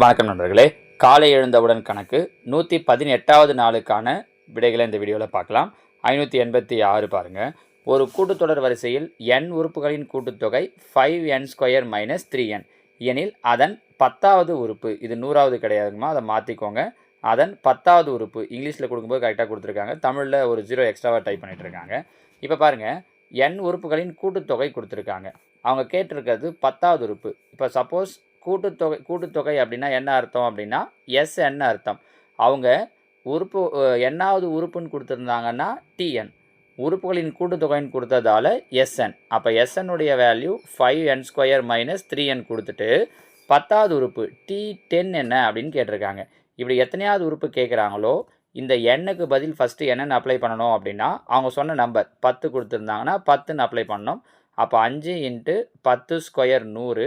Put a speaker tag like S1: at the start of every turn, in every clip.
S1: வணக்கம் நண்பர்களே. காலை எழுந்தவுடன் கணக்கு நூற்றி பதினெட்டாவது நாளுக்கான விடைகளை இந்த வீடியோவில் பார்க்கலாம். ஐநூற்றி எண்பத்தி ஆறு பாருங்கள் ஒரு கூட்டுத்தொடர் வரிசையில் n உறுப்புகளின் கூட்டுத்தொகை five N square minus three N எனில் அதன் பத்தாவது உறுப்பு இது நூறாவது கிடையாதுங்கம்மா அதை மாற்றிக்கோங்க அதன் பத்தாவது உறுப்பு இங்கிலீஷில் கொடுக்கும்போது கரெக்டாக கொடுத்துருக்காங்க. தமிழில் ஒரு ஜீரோ எக்ஸ்ட்ராவாக டைப் பண்ணிகிட்ருக்காங்க இப்போ பாருங்கள் என் உறுப்புகளின் கூட்டுத்தொகை கொடுத்துருக்காங்க. அவங்க கேட்டிருக்கிறது பத்தாவது உறுப்பு. இப்போ சப்போஸ் கூட்டுத்தொகை கூட்டுத்தொகை அப்படின்னா என்ன அர்த்தம் அப்படின்னா எஸ் என்ன அர்த்தம். அவங்க உறுப்பு என்னாவது உறுப்புன்னு கொடுத்துருந்தாங்கன்னா டிஎன் உறுப்புகளின் கூட்டுத்தொகைன்னு கொடுத்ததால எஸ்என் அப்போ எஸ்என்னுடைய value five N square minus three N கொடுத்துட்டு பத்தாவது உறுப்பு டி டென் என்ன அப்படின்னு கேட்டிருக்காங்க. இப்படி எத்தனையாவது உறுப்பு கேட்குறாங்களோ இந்த எண்ணுக்கு பதில் ஃபஸ்ட்டு என்னென்னு அப்ளை பண்ணணும் அப்படின்னா அவங்க சொன்ன நம்பர் பத்து கொடுத்துருந்தாங்கன்னா பத்துன்னு அப்ளை பண்ணோம் அப்போ அஞ்சு இன்ட்டு பத்து ஸ்கொயர் நூறு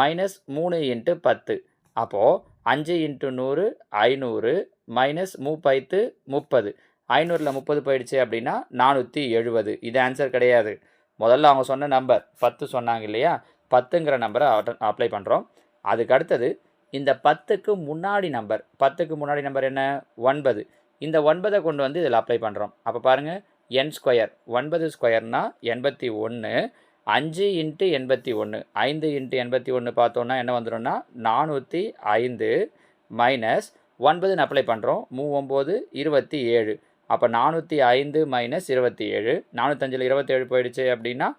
S1: மைனஸ் மூணு இன்ட்டு பத்து. அப்போது அஞ்சு இன்ட்டு நூறு ஐநூறு மைனஸ் மூப்பைத்து முப்பது. ஐநூறில் முப்பது போயிடுச்சு அப்படின்னா நானூற்றி எழுபது. இது ஆன்சர் கிடையாது. முதல்ல அவங்க சொன்ன நம்பர் பத்து சொன்னாங்க இல்லையா? பத்துங்கிற நம்பரை அப்ளை பண்ணுறோம் அதுக்கு அடுத்தது இந்த பத்துக்கு முன்னாடி நம்பர் பத்துக்கு முன்னாடி நம்பர் என்ன? ஒன்பது. இந்த ஒன்பதை கொண்டு வந்து இதில் அப்ளை பண்ணுறோம் அப்போ பாருங்கள் என் ஸ்கொயர் ஒன்பது ஸ்கொயர்னா எண்பத்தி ஒன்று அஞ்சு இன்ட்டு எண்பத்தி ஒன்று ஐந்து இன்ட்டு எண்பத்தி ஒன்று பார்த்தோன்னா என்ன வந்துடும்னா நானூற்றி ஐந்து மைனஸ் ஒன்பதுன்னு அப்ளை பண்ணுறோம் மூ இருபத்தி ஏழு. அப்போ நானூற்றி ஐந்து மைனஸ் இருபத்தி ஏழு. நானூற்றஞ்சில் இருபத்தேழு போயிடுச்சு அப்படின்னா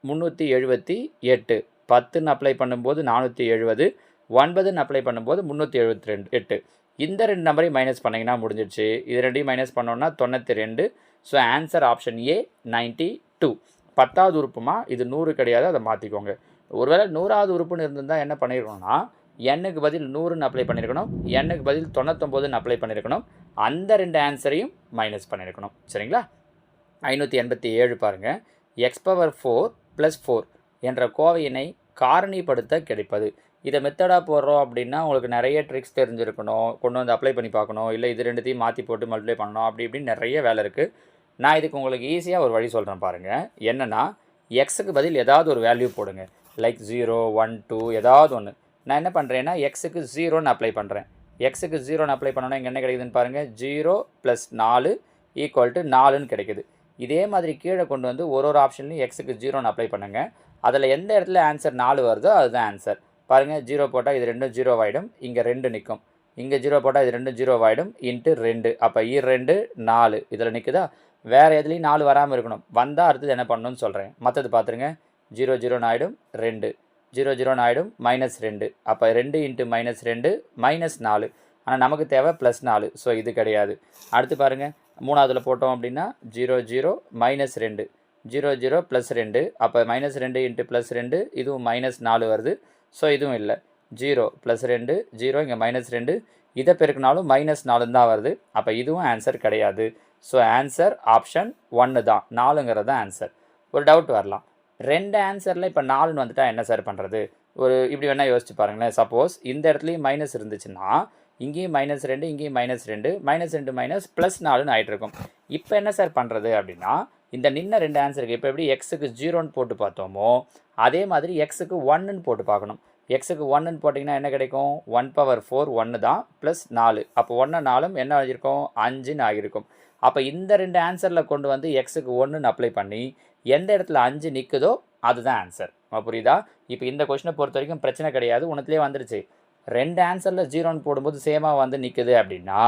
S1: முந்நூற்றி எழுபத்தி எட்டு. பத்துன்னு அப்ளை பண்ணும்போது நானூற்றி எழுபது ஒன்பதுன்னு அப்ளை பண்ணும்போது முந்நூற்றி எழுபத்தி ரெண்டு எட்டு. இந்த ரெண்டு நம்பரையும் மைனஸ் பண்ணிங்கன்னா முடிஞ்சிடுச்சு. இது ரெண்டையும் மைனஸ் பண்ணோன்னா தொண்ணூற்றி ரெண்டு. So answer option A ninety two பத்தாவது உறுப்புமா? இது நூறு கிடையாது அதை மாற்றிக்கோங்க ஒருவேளை நூறாவது உறுப்புன்னு இருந்திருந்தால் என்ன பண்ணியிருக்கணும்னா எண்ணுக்கு பதில் நூறுன்னு அப்ளை பண்ணியிருக்கணும் எண்ணுக்கு பதில் தொண்ணூத்தொம்போதுன்னு அப்ளை பண்ணியிருக்கணும் அந்த ரெண்டு ஆன்சரையும் மைனஸ் பண்ணியிருக்கணும் சரிங்களா? ஐநூற்றி எண்பத்தி ஏழு பாருங்கள் X power four plus four என்ற கோவையினை காரணிப்படுத்த கிடைப்பது. இதை மெத்தடாக போடுறோம் அப்படின்னா உங்களுக்கு நிறைய ட்ரிக்ஸ் தெரிஞ்சிருக்கணும் கொண்டு வந்து அப்ளை பண்ணி பார்க்கணும் இல்லை இது ரெண்டுத்தையும் மாற்றி போட்டு மல்டிப்ளை பண்ணணும் அப்படி இப்படின்னு நிறைய வேலை இருக்குது நான் இதுக்கு உங்களுக்கு ஈஸியாக ஒரு வழி சொல்கிறேன் பாருங்கள் என்னென்னா எக்ஸுக்கு பதில் ஏதாவது ஒரு வேல்யூ போடுங்க. லைக் ஜீரோ ஒன் டூ ஏதாவது ஒன்று நான் என்ன பண்ணுறேன்னா எக்ஸுக்கு ஜீரோன்னு அப்ளை பண்ணுறேன் எக்ஸுக்கு ஜீரோன்னு அப்ளை பண்ணோன்னா இங்கே என்ன கிடைக்குதுன்னு பாருங்கள் ஜீரோ ப்ளஸ் நாலு ஈக்குவல் டு நாலுன்னு கிடைக்குது. இதே மாதிரி கீழே கொண்டு வந்து ஒரு ஒரு ஆப்ஷன்லையும் எக்ஸுக்கு ஜீரோன்னு அப்ளை பண்ணுங்கள் அதில் எந்த இடத்துல ஆன்சர் நாலு வருதோ அதுதான் ஆன்சர் பாருங்கள் ஜீரோ போட்டால் இது ரெண்டும் ஜீரோ ஆகிடும் இங்கே ரெண்டு நிற்கும் இங்கே ஜீரோ போட்டால் இது ரெண்டும் ஜீரோ ஆகிடும் இன்ட்டு ரெண்டு. அப்போ இ ரெண்டு நாலு. இதில் நிற்குதா வேறு எதுலேயும் நாலு வராமல் இருக்கணும். வந்தால் அடுத்தது என்ன பண்ணணும்னு சொல்கிறேன் மற்றது பார்த்துருங்க ஜீரோ ஜீரோ ஆகிடும் ரெண்டு. ஜீரோ ஜீரோ ஆகிடும் மைனஸ் ரெண்டு. அப்போ ரெண்டு இன்ட்டு மைனஸ் ரெண்டு மைனஸ் நாலு. ஆனால் நமக்கு தேவை ப்ளஸ் நாலு. ஸோ இது கிடையாது. அடுத்து பாருங்கள் மூணாவதுல போட்டோம் அப்படின்னா ஜீரோ ஜீரோ மைனஸ் ரெண்டு. ஜீரோ ஜீரோ ப்ளஸ் ரெண்டு. அப்போ மைனஸ் ரெண்டு இன்ட்டு ப்ளஸ் ரெண்டு இதுவும் மைனஸ் நாலு வருது. ஸோ இதுவும் இல்லை. ஜீரோ ப்ளஸ் ரெண்டு ஜீரோ இங்கே மைனஸ் ரெண்டு. இதை பெருக்கினாலும் மைனஸ் நாலுன்னு தான் வருது. அப்போ இதுவும் ஆன்சர் கிடையாது. ஸோ ஆன்சர் ஆப்ஷன் ஒன்று தான். நாலுங்கிறது தான் ஆன்சர் ஒரு டவுட் வரலாம். ரெண்டு ஆன்சரில் இப்போ நாலுன்னு வந்துட்டா என்ன சார் பண்ணுறது ஒரு இப்படி வேணால் யோசிச்சு பாருங்களேன். சப்போஸ் இந்த இடத்துலையும் மைனஸ் இருந்துச்சுன்னா இங்கேயும் மைனஸ் ரெண்டு இங்கேயும் மைனஸ் ரெண்டு மைனஸ் ரெண்டு மைனஸ் ப்ளஸ் நாலுன்னு ஆகிட்டுருக்கும் இப்போ என்ன சார் பண்ணுறது அப்படின்னா இந்த நின்ன ரெண்டு ஆன்சருக்கு இப்போ எப்படி எக்ஸுக்கு ஜீரோன்னு போட்டு பார்த்தோமோ அதே மாதிரி எக்ஸுக்கு ஒன்றுன்னு போட்டு பார்க்கணும். எக்ஸுக்கு ஒன்னுன்னு போட்டிங்கன்னா என்ன கிடைக்கும்? ஒன் பவர் ஃபோர் ஒன்று தான் ப்ளஸ் நாலு. அப்போ ஒன்று நாலும் என்ன ஆகியிருக்கும்? அஞ்சுன்னு ஆகியிருக்கும். அப்போ இந்த ரெண்டு ஆன்சரில் கொண்டு வந்து எக்ஸுக்கு ஒன்றுன்னு அப்ளை பண்ணி எந்த இடத்துல அஞ்சு நிற்குதோ அதுதான் ஆன்சர் புரியுதா? இப்போ இந்த கொஷினை பொறுத்த வரைக்கும் பிரச்சனை கிடையாது. உனத்துலேயே வந்துடுச்சு ரெண்டு ஆன்சரில் ஜீரோன்னு போடும்போது சேமாக வந்து நிற்குது அப்படின்னா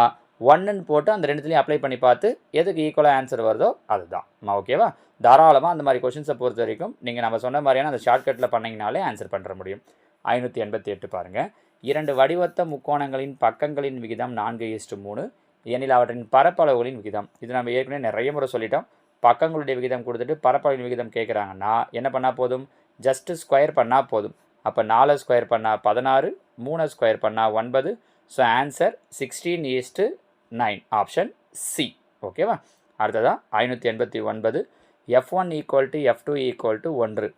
S1: ஒன்னுன்னு போட்டு அந்த ரெண்டுத்துலேயும் அப்ளை பண்ணி பார்த்து எதுக்கு ஈக்குவலாக ஆன்சர் வருதோ அதுதான். ஓகேவா தாராளமாக அந்த மாதிரி கொஷின்ஸை பொறுத்த வரைக்கும் நீங்கள் நம்ம சொன்ன மாதிரியான அந்த ஷார்ட்கட்டில் பண்ணிங்கனாலே ஆன்சர் பண்ணுற முடியும். ஐநூற்றி எண்பத்தி எட்டு பாருங்கள் இரண்டு வடிவத்த முக்கோணங்களின் பக்கங்களின் விகிதம் நான்கு இஸ்டு மூணு. எனில் அவற்றின் பரப்பளவுகளின் விகிதம். இது நம்ம ஏற்கனவே நிறைய முறை சொல்லிட்டோம். பக்கங்களுடைய விகிதம் கொடுத்துட்டு பரப்பளவின் விகிதம் கேட்குறாங்கன்னா என்ன பண்ணால் போதும்? ஜஸ்ட்டு ஸ்கொயர் பண்ணால் போதும். அப்போ நாலு ஸ்கொயர் பண்ணால் பதினாறு மூணு ஸ்கொயர் பண்ணால் ஒன்பது. So answer sixteen is to nine option C ஓகேவா அடுத்ததாக ஐநூற்றி எண்பத்தி ஒன்பது. F one equal to F two equal to ஒன்று.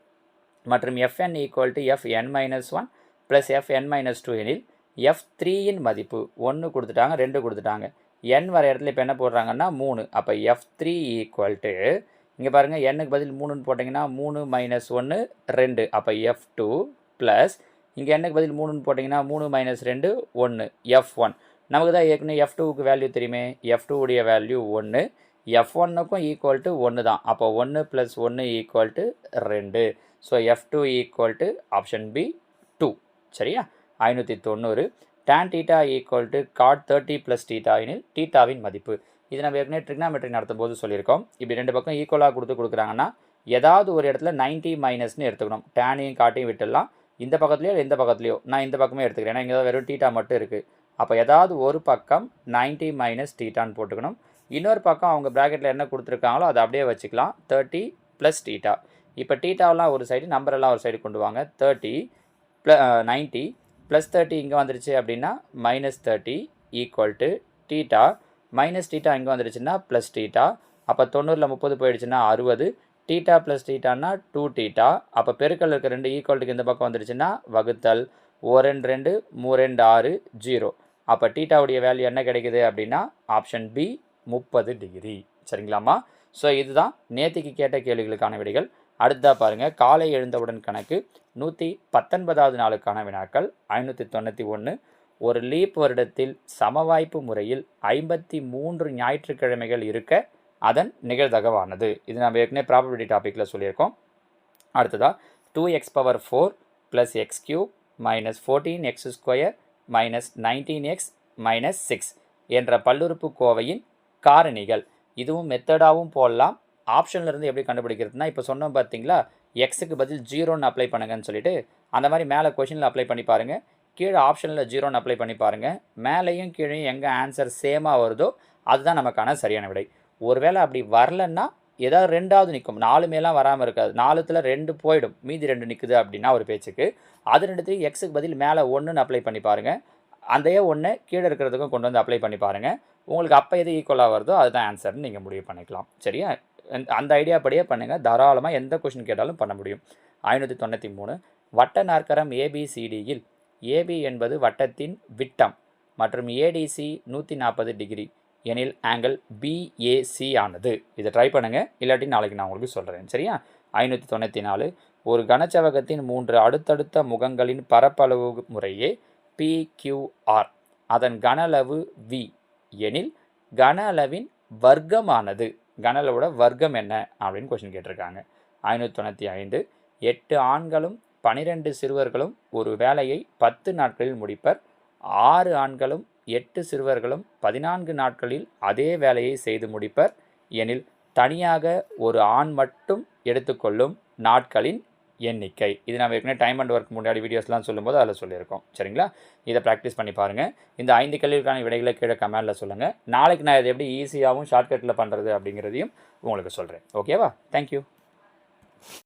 S1: மற்றும் F N equal to F N minus one plus F N minus two எனில் எஃப் த்ரீயின் மதிப்பு ஒன்று கொடுத்துட்டாங்க ரெண்டு கொடுத்துட்டாங்க. என் வர இடத்துல இப்போ என்ன போடுறாங்கன்னா மூணு. அப்போ எஃப் த்ரீ ஈக்குவல் டு இங்கே பாருங்கள் எண்ணுக்கு பதில் மூணுன்னு போட்டிங்கன்னா மூணு மைனஸ் ஒன்று ரெண்டு. அப்போ எஃப் டூ ப்ளஸ் இங்கே என்னக்கு பதில் மூணுன்னு போட்டிங்கன்னா மூணு மைனஸ் ரெண்டு ஒன்று எஃப் ஒன் நமக்கு தான் ஏற்கனவே எஃப் டூவுக்கு வேல்யூ தெரியுமே. எஃப் உடைய வேல்யூ ஒன்று எஃப் ஒன்னுக்கும் ஈக்குவல் டு ஒன்று தான். அப்போ ஒன்று ப்ளஸ் ஒன்று ஈக்குவல் டு ரெண்டு. So F two equal to option B two சரியா? ஐநூற்றி தொண்ணூறு. Tan theta equal to cot thirty plus theta எனில் டீட்டாவின் மதிப்பு. இது நம்ம ஏற்கனவே ட்ரிக்னாமெட்ரி நடத்தும் போது சொல்லியிருக்கோம். இப்படி ரெண்டு பக்கம் ஈக்குவலாக கொடுத்து கொடுக்குறாங்கன்னா ஏதாவது ஒரு இடத்துல 90 மைனஸ்னு எடுத்துக்கணும். டேனையும் காட்டையும் விட்டுடலாம். இந்த பக்கத்துலையோ இல்லை இந்த பக்கத்துலையோ? நான் இந்த பக்கமே எடுத்துக்கிறேன். ஏன்னா இங்கே வெறும் டீட்டா மட்டும் இருக்குது அப்போ ஏதாவது ஒரு பக்கம் 90 மைனஸ் டீட்டான்னு போட்டுக்கணும். இன்னொரு பக்கம் அவங்க ப்ராக்கெட்டில் என்ன கொடுத்துருக்காங்களோ அதை அப்படியே வச்சுக்கலாம். தேர்ட்டி ப்ளஸ் டீட்டா இப்போ டீட்டாவெலாம் ஒரு சைடு நம்பரெல்லாம் ஒரு சைடு கொண்டு வாங்க. Thirty plus ninety plus thirty இங்கே வந்துருச்சு அப்படின்னா minus thirty equal to theta minus theta இங்கே வந்துருச்சுன்னா ப்ளஸ் டீட்டா அப்போ தொண்ணூறில் முப்பது போயிடுச்சுன்னா அறுபது. டீட்டா ப்ளஸ் டீட்டானா டூ டீட்டா அப்போ பெருக்கல் இருக்க ரெண்டு ஈக்குவல்ட்டுக்கு இந்த பக்கம் வந்துருச்சுன்னா வகுத்தல். ஓ ரெண்டு ரெண்டு மூ ரெண்டு ஆறு ஜீரோ அப்போ டீட்டாவுடைய வேல்யூ என்ன கிடைக்குது அப்படின்னா ஆப்ஷன் பி முப்பது டிகிரி சரிங்களாம்மா? ஸோ இதுதான் நேத்திக்கு கேட்ட கேள்விகளுக்கான விடைகள். அடுத்ததாக பாருங்கள் காலை எழுந்தவுடன் கணக்கு நூற்றி பத்தொன்பதாவது நாளுக்கான வினாக்கள் ஐநூற்றி தொண்ணூற்றி ஒன்று ஒரு லீப் வருடத்தில் சமவாய்ப்பு முறையில் ஐம்பத்தி மூன்று ஞாயிற்றுக்கிழமைகள் இருக்க அதன் நிகழ்தகவானது. இது நம்ம ஏற்கனவே ப்ராபபிலிட்டி டாப்பிக்கில் சொல்லியிருக்கோம். அடுத்ததாக two X power four plus X cube minus fourteen X square minus nineteen X minus six என்ற பல்லுறுப்பு கோவையின் காரணிகள். இதுவும் மெத்தடாகவும் போடலாம். ஆப்ஷன்லேருந்து எப்படி கண்டுபிடிக்கிறதுனா இப்போ சொன்னோம் பார்த்தீங்களா எக்ஸுக்கு பதில் ஜீரோன்னு அப்ளை பண்ணுங்கன்னு சொல்லிட்டு அந்த மாதிரி மேலே கொஷினில் அப்ளை பண்ணி பாருங்கள் கீழே ஆப்ஷனில் ஜீரோன்னு அப்ளை பண்ணி பாருங்கள் மேலேயும் கீழேயும் எங்கே ஆன்சர் சேமாக வருதோ அதுதான் நமக்கான சரியான விடை. ஒருவேளை அப்படி வரலன்னா ஏதாவது ரெண்டாவது நிற்கும் நாலு மேலாம் வராமல் இருக்காது. நாலுத்தில் ரெண்டு போயிடும். மீதி ரெண்டு நிற்குது அப்படின்னா ஒரு பேச்சுக்கு. அது ரெண்டுத்தையும் எக்ஸுக்கு பதில் மேலே ஒன்றுன்னு அப்ளை பண்ணி பாருங்கள் அதையே ஒன்று கீழே இருக்கிறதுக்கும் கொண்டு வந்து அப்ளை பண்ணி பாருங்கள் உங்களுக்கு அப்போ எது ஈக்குவலாக வருதோ அதுதான் ஆன்சர்னு நீங்கள் முடிவு பண்ணிக்கலாம். சரியா? அந்த- அந்த ஐடியா படியே பண்ணுங்கள் தாராளமாக எந்த கொஷின் கேட்டாலும் பண்ண முடியும். ஐநூற்றி தொண்ணூற்றி மூணு. வட்ட நாற்கரம் ஏபிசிடியில் ஏபி என்பது வட்டத்தின் விட்டம் மற்றும் ஏடிசி நூற்றி நாற்பது டிகிரி எனில் ஆங்கிள் பிஏசி ஆனது. இதை ட்ரை பண்ணுங்கள் இல்லாட்டி நாளைக்கு நான் உங்களுக்கு சொல்கிறேன் சரியா? ஐநூற்றி தொண்ணூற்றி நாலு. ஒரு கனச்சவகத்தின் மூன்று அடுத்தடுத்த முகங்களின் பரப்பளவு முறையே பிக்யூஆர் அதன் கன அளவு வி எனில் கன அளவின் வர்க்கமானது. கனலோட வர்க்கம் என்ன அப்படின்னு கொஷின் கேட்டிருக்காங்க. ஐநூற்றி தொண்ணூற்றி ஐந்து எட்டு ஆண்களும் பனிரெண்டு சிறுவர்களும் ஒரு வேலையை பத்து நாட்களில் முடிப்பர். ஆறு ஆண்களும் எட்டு சிறுவர்களும் பதினான்கு நாட்களில் அதே வேலையை செய்து முடிப்பர். எனில் தனியாக ஒரு ஆண் மட்டும் எடுத்துக்கொள்ளும் நாட்களின் எண்ணிக்கை. இது நம்ம ஏற்கனவே டைம் அண்ட் ஒர்க் முன்னாடி வீடியோஸ்லாம் சொல்லும்போது அதில் சொல்லியிருக்கோம். சரிங்களா? இதை ப்ராக்டிஸ் பண்ணி பாருங்கள் இந்த ஐந்து கேள்விக்கான விடைகளை கீழே கமெண்டில் சொல்லுங்கள் நாளைக்கு நான் இதை எப்படி ஈஸியாகவும் ஷார்ட்கட்டில் பண்ணுறது அப்படிங்கிறதையும் உங்களுக்கு சொல்கிறேன் ஓகேவா தேங்க்யூ